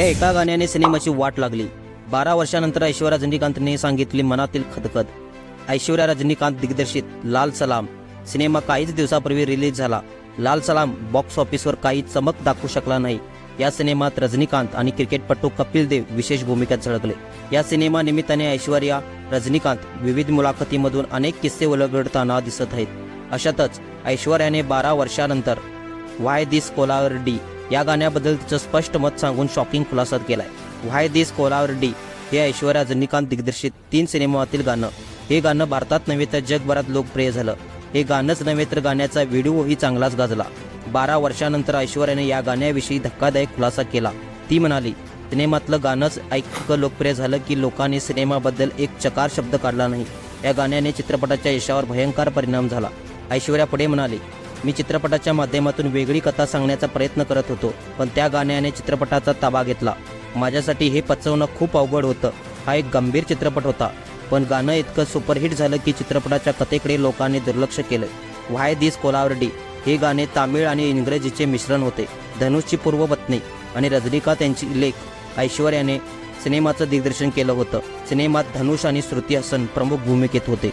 त्या एका गाण्याने सिनेमाची वाट लागली. बारा वर्षानंतर ऐश्वर्या रजनीकांतने सांगितली मनातील खदखद. ऐश्वर्या रजनीकांत दिग्दर्शित लाल सलाम. सिनेमा काहीच दिवसापूर्वी रिलीज झाला. लाल सलाम बॉक्स ऑफिसवर काही चमक दाखवू शकला नाही. या सिनेमात रजनीकांत आणि क्रिकेटपटू कपिल देव विशेष भूमिकेत झळकले. या सिनेमा निमित्ताने ऐश्वर्या रजनीकांत विविध मुलाखतीमधून अनेक किस्से उलगडताना दिसत आहेत. अशातच ऐश्वर्याने बारा वर्षानंतर वाय दिस कोलावर डी या गाण्याबद्दल तिचं स्पष्ट मत सांगून शॉकिंग खुलासा केलाय. व्हाय दिस कोलावर डी हे ऐश्वर्या रजनीकांत दिग्दर्शित तीन सिनेमातील गाणं. हे गाणं भारतात नव्हे तर जगभरात लोकप्रिय झालं. हे गाणंच नव्हे तर गाण्याचा व्हिडिओही चांगलाच गाजला. बारा वर्षानंतर ऐश्वर्याने या गाण्याविषयी धक्कादायक खुलासा केला. ती म्हणाली सिनेमातलं गाणंच ऐकं लोकप्रिय झालं की लोकांनी सिनेमाबद्दल एक चकार शब्द काढला नाही. या गाण्याने चित्रपटाच्या यशावर भयंकर परिणाम झाला. ऐश्वर्या पुढे म्हणाली मी चित्रपटाच्या माध्यमातून वेगळी कथा सांगण्याचा प्रयत्न करत होतो पण त्या गाण्याने चित्रपटाचा ताबा घेतला. माझ्यासाठी हे पचवणं खूप अवघड होतं. हा एक गंभीर चित्रपट होता पण गाणं इतकं सुपरहिट झालं की चित्रपटाच्या कथेकडे लोकांनी दुर्लक्ष केलं. व्हाय दिस कोलावर्डी हे गाणे तामिळ आणि इंग्रजीचे मिश्रण होते. धनुषची पूर्व पत्नी आणि रजनीकांत यांची लेख ऐश्वर्याने सिनेमाचं दिग्दर्शन केलं होतं. सिनेमात धनुष आणि श्रुती हसन प्रमुख भूमिकेत होते.